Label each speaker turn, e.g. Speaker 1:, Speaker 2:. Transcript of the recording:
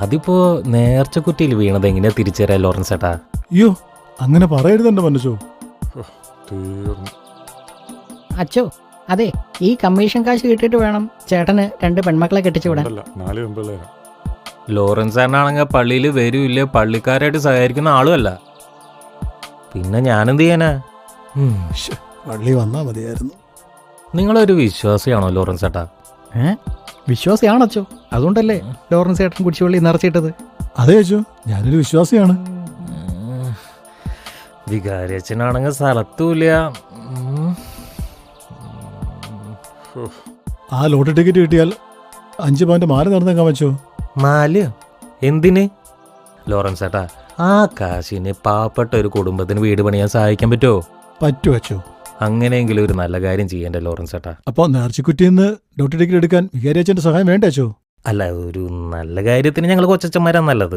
Speaker 1: അതിപ്പോ നേർച്ചക്കുറ്റിയിൽ വീണത് എങ്ങനെയാ തിരിച്ചുതരാ ലോറൻസ് ചേട്ടാ
Speaker 2: അയ്യോ അങ്ങനെ പറയരുത് എന്റെ മനസ്സോ
Speaker 3: അച്ചോ അതെ ഈ കമ്മീഷൻ കാശ് കിട്ടിട്ട് വേണം. ചേട്ടന് രണ്ട് പെൺമക്കളെ കെട്ടിച്ചു വിടാൻ.
Speaker 1: ലോറൻസ് ചേട്ടനാണെങ്കിൽ പള്ളിയിൽ വരൂല്ല പള്ളിക്കാരായിട്ട് സഹകരിക്കുന്ന ആളുമല്ല. പിന്നെ ഞാനെന്ത് ചെയ്യാനാ.
Speaker 2: പള്ളി വന്നാ മതിയായിരുന്നു.
Speaker 1: നിങ്ങളൊരു വിശ്വാസിയാണോ ലോറൻസ് ചേട്ടാ
Speaker 3: ഏ? വിശ്വാസിയാണച്ചോ? അതുകൊണ്ടല്ലേ ലോറൻസ് ഏട്ടൻ കുടിച്ചുപള്ളി നിറച്ചിട്ടത്
Speaker 2: അതെ അച്ഛോ. ഞാനൊരു വിശ്വാസിയാണ്.
Speaker 1: വികാരി അച്ഛനാണെങ്കിൽ സ്ഥലത്തുമില്ല.
Speaker 2: ആ ലോട്ടറി ടിക്കറ്റ് കിട്ടിയാൽ അഞ്ച് പവന്റെ മാല നടന്നേക്കാൻ വെച്ചോ
Speaker 1: മാല? എന്തിന്? ലോറൻസ് ഏട്ടാ ആ കാശിന് പാവപ്പെട്ട ഒരു കുടുംബത്തിന് വീട് പണിയാൻ സഹായിക്കാൻ പറ്റുമോ?
Speaker 2: പറ്റൂ അച്ഛോ.
Speaker 1: അങ്ങനെയെങ്കിലും ഒരു നല്ല കാര്യം ചെയ്യേണ്ട ലോറൻസ് ചേട്ടാ
Speaker 2: അപ്പോൾ നേർച്ചക്കുറ്റിയിൽ ഡോക്ടർ ഡിഗ്രി എടുക്കാൻ വികാരി സഹായം വേണ്ട അച്ഛോ
Speaker 1: അല്ല ഒരു നല്ല കാര്യത്തിന് ഞങ്ങൾ കൊച്ചച്ചന്മാരാ നല്ലത്.